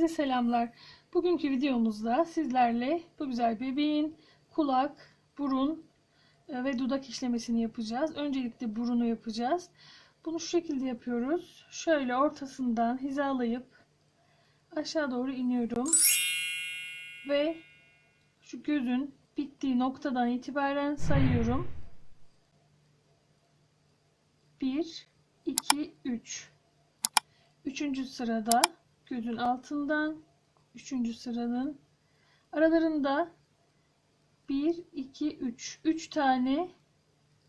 Herkese selamlar. Bugünkü videomuzda sizlerle bu güzel bebeğin kulak, burun e, ve dudak işlemesini yapacağız. Öncelikle burunu yapacağız. Bunu şu şekilde yapıyoruz. Şöyle ortasından hizalayıp aşağı doğru iniyorum. Ve şu gözün bittiği noktadan itibaren sayıyorum. 1 2 3 Üçüncü sırada gözün altından üçüncü sıranın aralarında 1 2 3 3 tane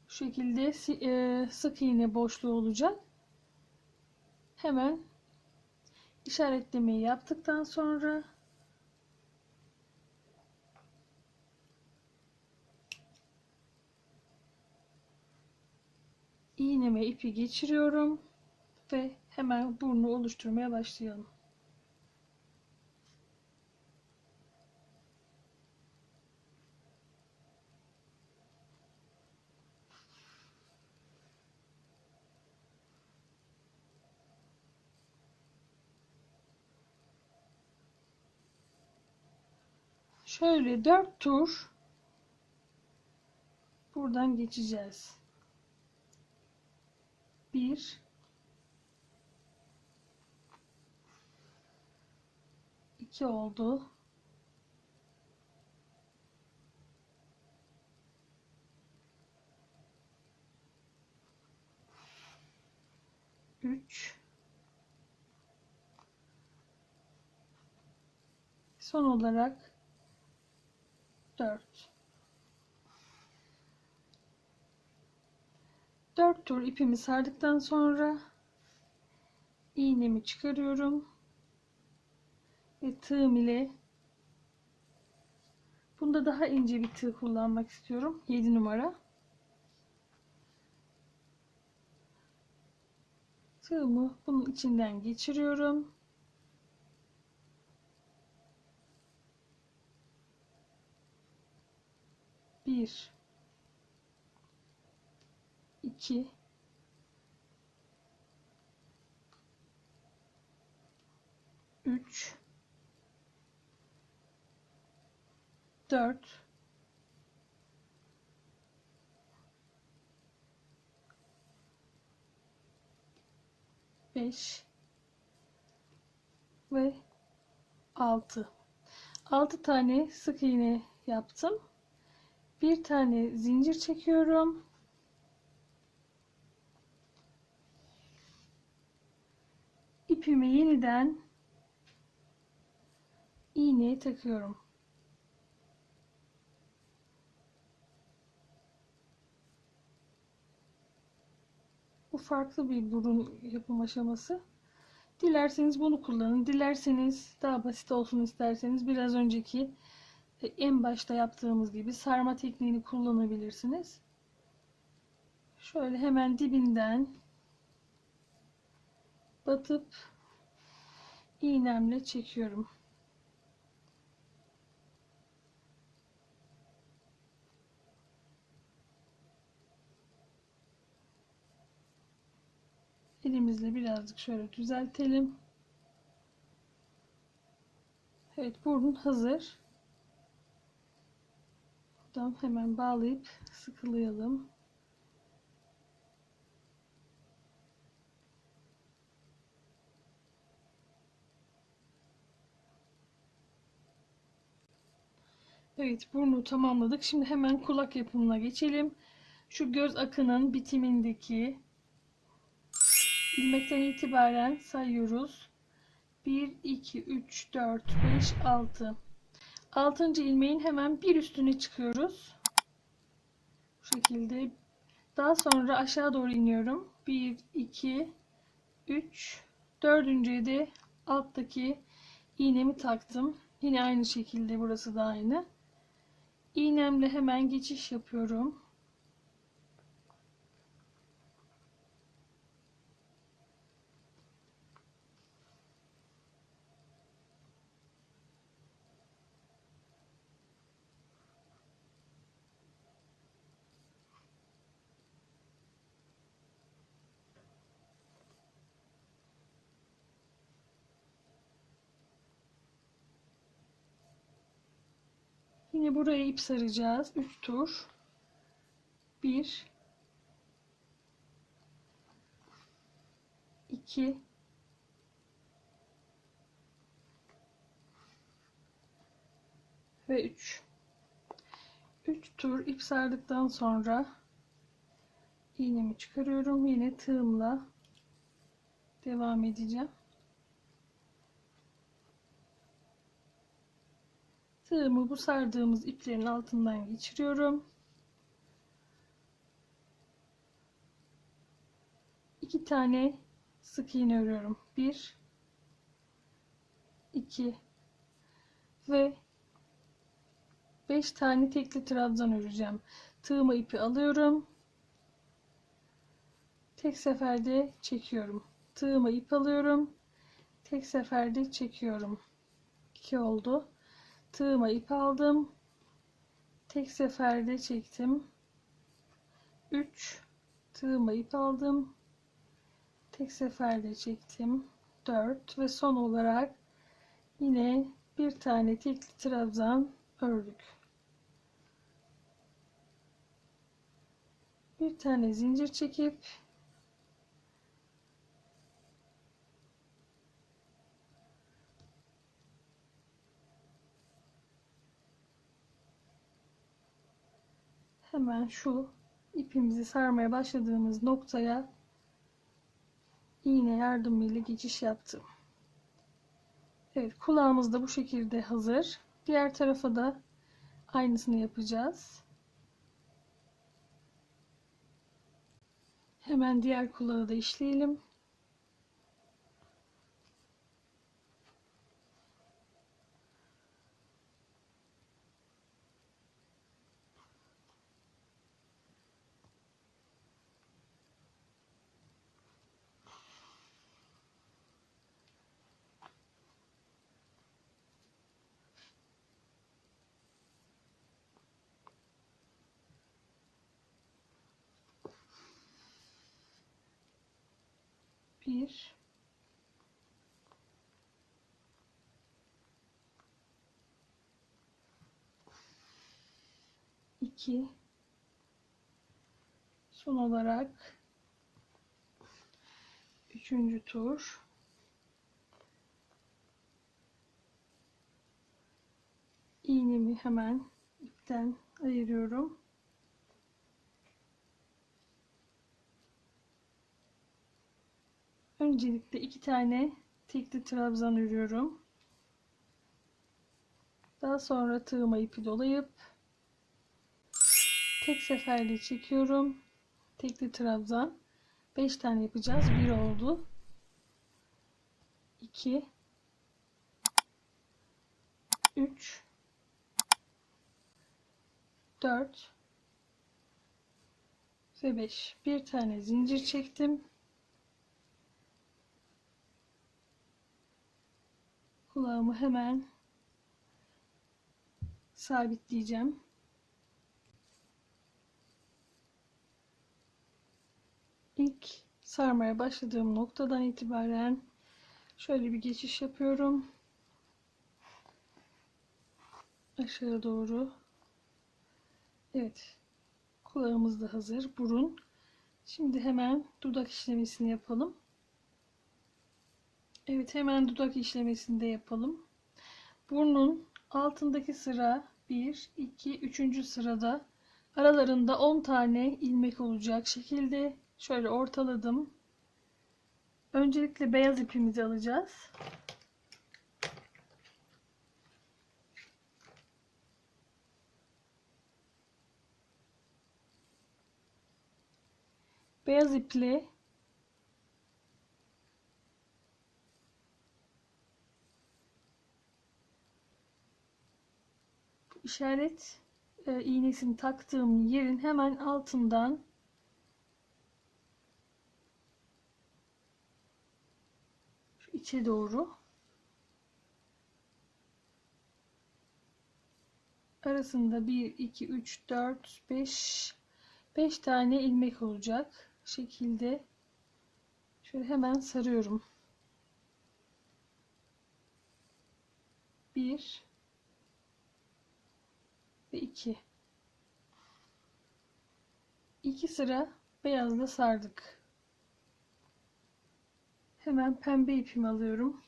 şu şekilde e, sık iğne boşluğu olacak. Hemen işaretlemeyi yaptıktan sonra iğneme ipi geçiriyorum ve hemen burnu oluşturmaya başlayalım. Şöyle dört tur buradan geçeceğiz. Bir, iki oldu. Üç. Son olarak dört. Dört tur ipimi sardıktan sonra iğnemi çıkarıyorum ve tığım ile bunda daha ince bir tığ kullanmak istiyorum. 7 numara. Tığımı bunun içinden geçiriyorum bir. İki. Üç. 4 5 ve 6 6 tane sık iğne yaptım bir tane zincir çekiyorum ipimi yeniden iğneye takıyorum Bu farklı bir burun yapım aşaması. Dilerseniz bunu kullanın. Dilerseniz daha basit olsun isterseniz biraz önceki en başta yaptığımız gibi sarma tekniğini kullanabilirsiniz. Şöyle hemen dibinden batıp iğnemle çekiyorum. Elimizle birazcık şöyle düzeltelim. Evet burun hazır. Buradan hemen bağlayıp sıkılayalım. Evet burnu tamamladık. Şimdi hemen kulak yapımına geçelim. Şu göz akının bitimindeki ilmekten itibaren sayıyoruz. 1, 2, 3, 4, 5, 6. 6. ilmeğin hemen bir üstüne çıkıyoruz. Bu şekilde. Daha sonra aşağı doğru iniyorum. 1, 2, 3, 4. de alttaki iğnemi taktım. Yine aynı şekilde burası da aynı. İğnemle hemen geçiş yapıyorum. Yine buraya ip saracağız. 3 tur. 1 2 ve 3 3 tur ip sardıktan sonra iğnemi çıkarıyorum. Yine tığımla devam edeceğim. Tığımı bu sardığımız iplerin altından geçiriyorum. İki tane sık iğne örüyorum. Bir, iki ve beş tane tekli trabzan öreceğim. Tığımı ipi alıyorum. Tek seferde çekiyorum. Tığımı ip alıyorum. Tek seferde çekiyorum. 2 oldu. Tığıma ip aldım. Tek seferde çektim. 3 tığıma ip aldım. Tek seferde çektim. 4 ve son olarak yine bir tane tekli trabzan ördük. Bir tane zincir çekip hemen şu ipimizi sarmaya başladığımız noktaya iğne yardımıyla geçiş yaptım. Evet kulağımız da bu şekilde hazır. Diğer tarafa da aynısını yapacağız. Hemen diğer kulağı da işleyelim. Bir. iki. Son olarak üçüncü tur. iğnemi hemen ipten ayırıyorum. Öncelikle iki tane tekli trabzan örüyorum. Daha sonra tığıma ipi dolayıp tek seferde çekiyorum. Tekli trabzan 5 tane yapacağız. 1 oldu. 2 3 4 ve 5. Bir tane zincir çektim. Kulağımı hemen sabitleyeceğim. İlk sarmaya başladığım noktadan itibaren şöyle bir geçiş yapıyorum. Aşağı doğru. Evet. Kulağımız da hazır. Burun. Şimdi hemen dudak işlemesini yapalım. Evet hemen dudak işlemesini de yapalım. Burnun altındaki sıra 1, 2, 3. sırada aralarında 10 tane ilmek olacak şekilde şöyle ortaladım. Öncelikle beyaz ipimizi alacağız. Beyaz iple işaret e, iğnesini taktığım yerin hemen altından içe doğru arasında 1 2 3 4 5 5 tane ilmek olacak şekilde. Şöyle hemen sarıyorum. 1 ve 2. 2 sıra beyazla sardık. Hemen pembe ipimi alıyorum.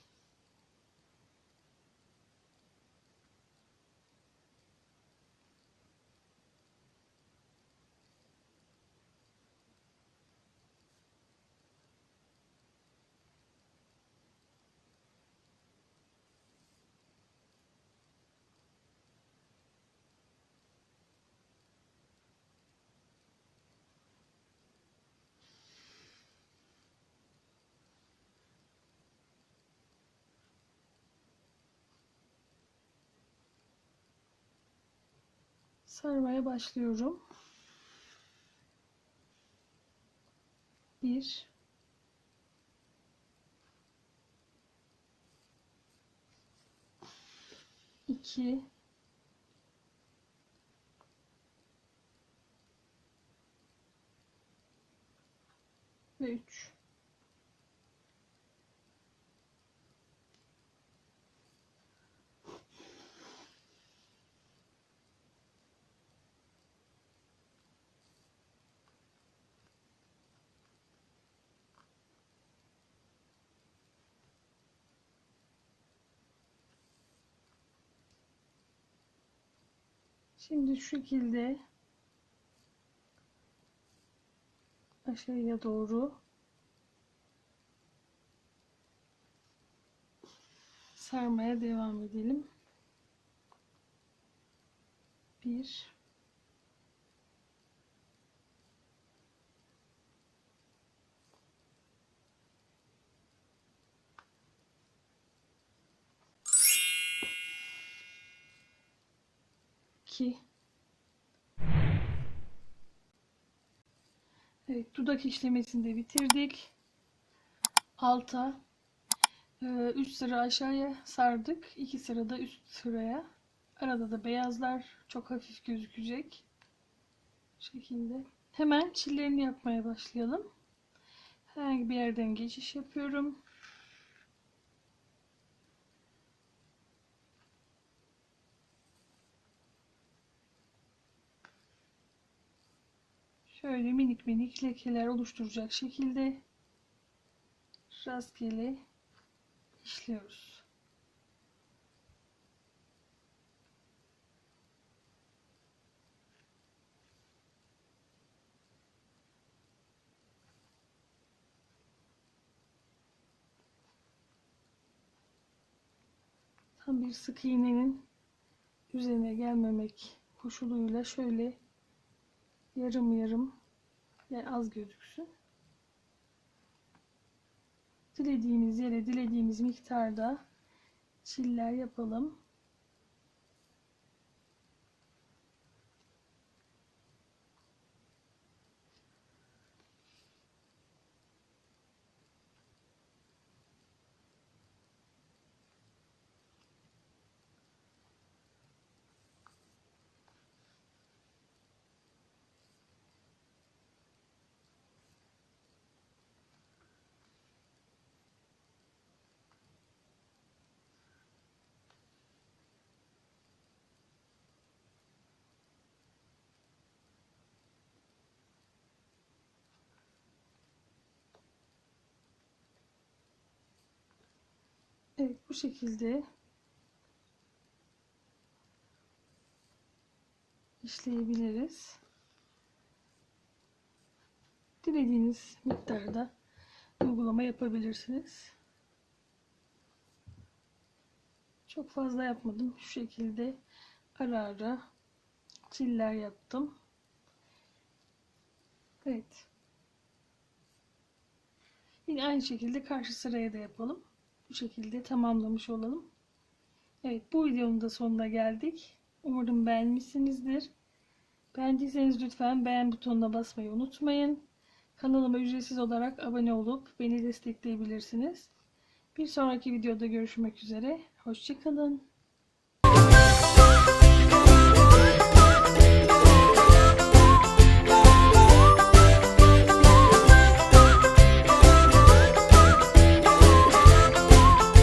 Sarmaya başlıyorum. Bir iki ve üç. Şimdi şu şekilde aşağıya doğru sarmaya devam edelim. Bir iki Evet, dudak işlemesini de bitirdik. Alta 3 sıra aşağıya sardık. 2 sıra da üst sıraya. Arada da beyazlar çok hafif gözükecek. Bu şekilde. Hemen çillerini yapmaya başlayalım. Herhangi bir yerden geçiş yapıyorum. Şöyle minik minik lekeler oluşturacak şekilde rastgele işliyoruz. Tam bir sık iğnenin üzerine gelmemek koşuluyla şöyle yarım yarım yani az gözüksün. Dilediğimiz yere dilediğimiz miktarda çiller yapalım. Evet bu şekilde işleyebiliriz. Dilediğiniz miktarda uygulama yapabilirsiniz. Çok fazla yapmadım. Şu şekilde ara ara çiller yaptım. Evet. Yine aynı şekilde karşı sıraya da yapalım. Bu şekilde tamamlamış olalım. Evet bu videonun da sonuna geldik. Umarım beğenmişsinizdir. Beğendiyseniz lütfen beğen butonuna basmayı unutmayın. Kanalıma ücretsiz olarak abone olup beni destekleyebilirsiniz. Bir sonraki videoda görüşmek üzere. Hoşçakalın.